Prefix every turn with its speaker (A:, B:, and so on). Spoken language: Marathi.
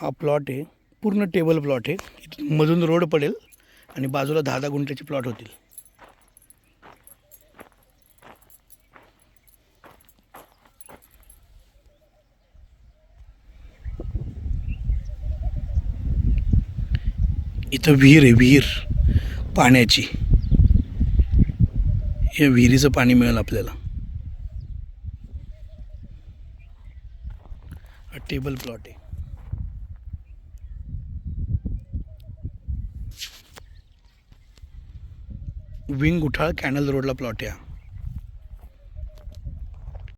A: हा प्लॉट आहे. पूर्ण टेबल प्लॉट आहे. मधून रोड पडेल आणि बाजूला दहा दहा गुंठ्याचे प्लॉट होतील. इथं विहीर आहे विहीर. पाण्याची. या विहिरीचं पाणी मिळेल आपल्याला. हा टेबल प्लॉट आहे. विंग उठाळ कॅनल रोडला प्लॉट आहे हा